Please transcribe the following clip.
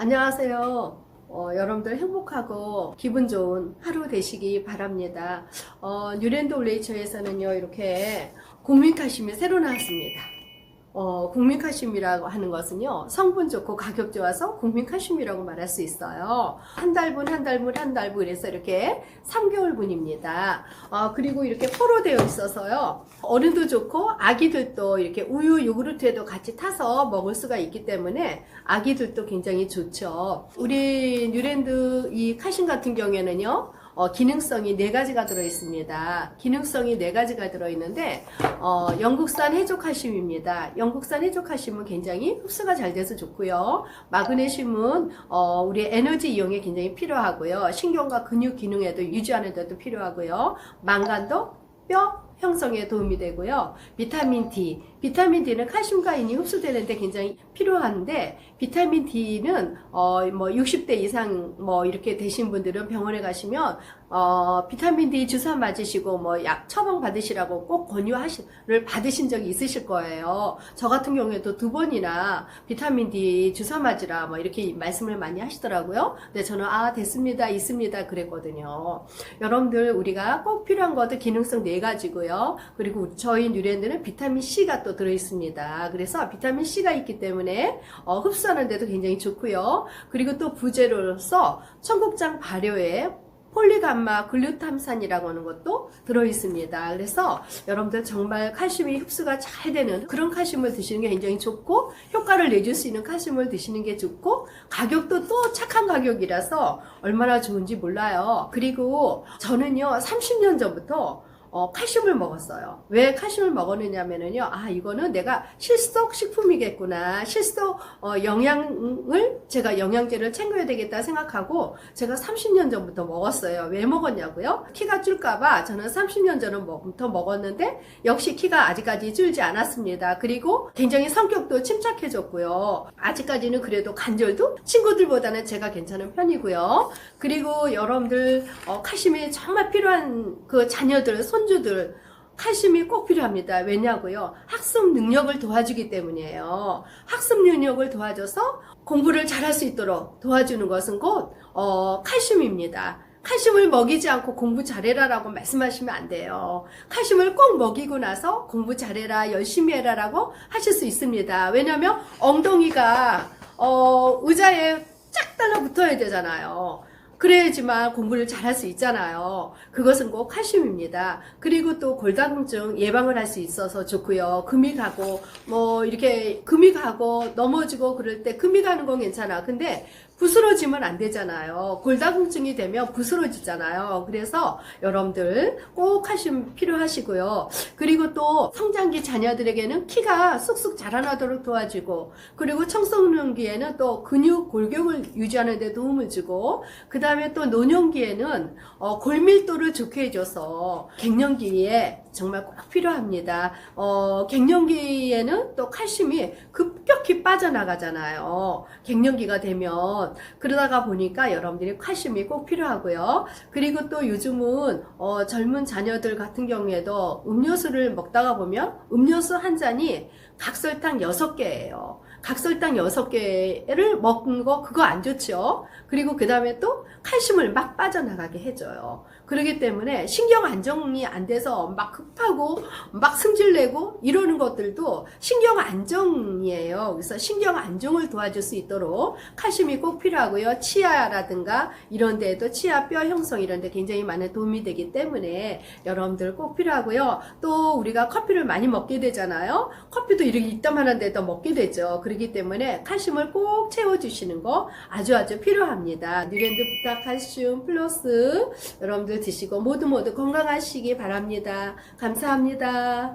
안녕하세요. 어, 여러분들 행복하고 기분 좋은 하루 되시기 바랍니다. 어, 뉴랜드 올레이처에서는요, 이렇게 국민카심이 새로 나왔습니다. 어, 국민카심이라고 하는 것은요, 성분 좋고 가격 좋아서 국민카심이라고 말할 수 있어요. 한 달분, 한 달분, 한 달분, 그래서 이렇게 3개월분입니다. 어, 그리고 이렇게 포로 되어 있어서요, 어른도 좋고, 아기들도 이렇게 우유, 요구르트에도 같이 타서 먹을 수가 있기 때문에, 아기들도 굉장히 좋죠. 우리 뉴랜드 이 카신 같은 경우에는요, 어, 기능성이 네 가지가 들어있습니다. 기능성이 네 가지가 들어있는데, 어, 영국산 해조칼슘입니다. 영국산 해조칼슘은 굉장히 흡수가 잘 돼서 좋고요. 마그네슘은 어, 우리 에너지 이용에 굉장히 필요하고요. 신경과 근육 기능에도 유지하는 데도 필요하고요. 망간도 뼈 형성에 도움이 되고요. 비타민 D. 비타민 D는 칼슘과 인이 흡수되는데 굉장히 필요한데 비타민 D는 어 뭐 60대 이상 뭐 이렇게 되신 분들은 병원에 가시면 어 비타민 D 주사 맞으시고 뭐 약 처방 받으시라고 꼭 권유하시를 받으신 적이 있으실 거예요. 저 같은 경우에도 두 번이나 비타민 D 주사 맞으라 뭐 이렇게 말씀을 많이 하시더라고요. 근데 저는 아 됐습니다 있습니다 그랬거든요. 여러분들 우리가 꼭 필요한 것도 기능성 네 가지고요. 그리고 저희 뉴랜드는 비타민 C가 또 들어 있습니다. 그래서 비타민 C가 있기 때문에 어, 흡수하는 데도 굉장히 좋고요. 그리고 또 부재료로서 청국장 발효에 폴리감마 글루탐산이라고 하는 것도 들어 있습니다. 그래서 여러분들 정말 칼슘이 흡수가 잘 되는 그런 칼슘을 드시는 게 굉장히 좋고 효과를 내줄 수 있는 칼슘을 드시는 게 좋고 가격도 또 착한 가격이라서 얼마나 좋은지 몰라요. 그리고 저는요 30년 전부터 어, 칼슘을 먹었어요. 왜 칼슘을 먹었느냐면요. 아, 이거는 내가 실속 식품이겠구나. 실속 어, 영양을 제가 영양제를 챙겨야 되겠다 생각하고 제가 30년 전부터 먹었어요. 왜 먹었냐고요? 키가 줄까봐 저는 30년 전부터 먹었는데 역시 키가 아직까지 줄지 않았습니다. 그리고 굉장히 성격도 침착해졌고요. 아직까지는 그래도 관절도 친구들보다는 제가 괜찮은 편이고요. 그리고 여러분들 어, 칼슘이 정말 필요한 그 자녀들, 손 주들 칼슘이 꼭 필요합니다. 왜냐고요? 학습 능력을 도와주기 때문이에요. 학습 능력을 도와줘서 공부를 잘할 수 있도록 도와주는 것은 곧 어, 칼슘입니다. 칼슘을 먹이지 않고 공부 잘해라 라고 말씀하시면 안 돼요. 칼슘을 꼭 먹이고 나서 공부 잘해라, 열심히 해라 라고 하실 수 있습니다. 왜냐하면 엉덩이가 어, 의자에 쫙 달라붙어야 되잖아요. 그래야지만 공부를 잘할 수 있잖아요. 그것은 꼭 칼슘입니다. 그리고 또 골다공증 예방을 할 수 있어서 좋고요. 금이 가고 뭐 이렇게 금이 가고 넘어지고 그럴 때 금이 가는 건 괜찮아. 근데 부스러지면 안 되잖아요. 골다공증이 되면 부스러지잖아요. 그래서 여러분들 꼭 칼슘 필요하시고요. 그리고 또 성장기 자녀들에게는 키가 쑥쑥 자라나도록 도와주고 그리고 청소년기에는 또 근육 골격을 유지하는 데 도움을 주고 그 다음에 또 노년기에는 어, 골밀도를 좋게 해줘서 갱년기에 정말 꼭 필요합니다. 어, 갱년기에는 또 칼슘이 급격히 빠져나가잖아요. 갱년기가 되면 그러다가 보니까 여러분들이 칼슘이 꼭 필요하고요. 그리고 또 요즘은 어, 젊은 자녀들 같은 경우에도 음료수를 먹다가 보면 음료수 한 잔이 각설탕 6개예요. 각설탕 6개를 먹는 거 그거 안 좋죠. 그리고 그 다음에 또 칼슘을 막 빠져나가게 해줘요. 그렇기 때문에 신경 안정이 안 돼서 막 급하고 막 승질내고 이러는 것들도 신경 안정이에요. 그래서 신경 안정을 도와줄 수 있도록 칼슘이 꼭 필요하고요. 치아라든가 이런 데에도 치아 뼈 형성 이런 데 굉장히 많은 도움이 되기 때문에 여러분들 꼭 필요하고요. 또 우리가 커피를 많이 먹게 되잖아요. 커피도 이렇게 이따만한 데도 먹게 되죠. 그렇기 때문에 칼슘을 꼭 채워주시는 거 아주 아주 필요합니다. 뉴랜드 부타 칼슘 플러스 여러분들 드시고 모두 모두 건강하시기 바랍니다. 감사합니다.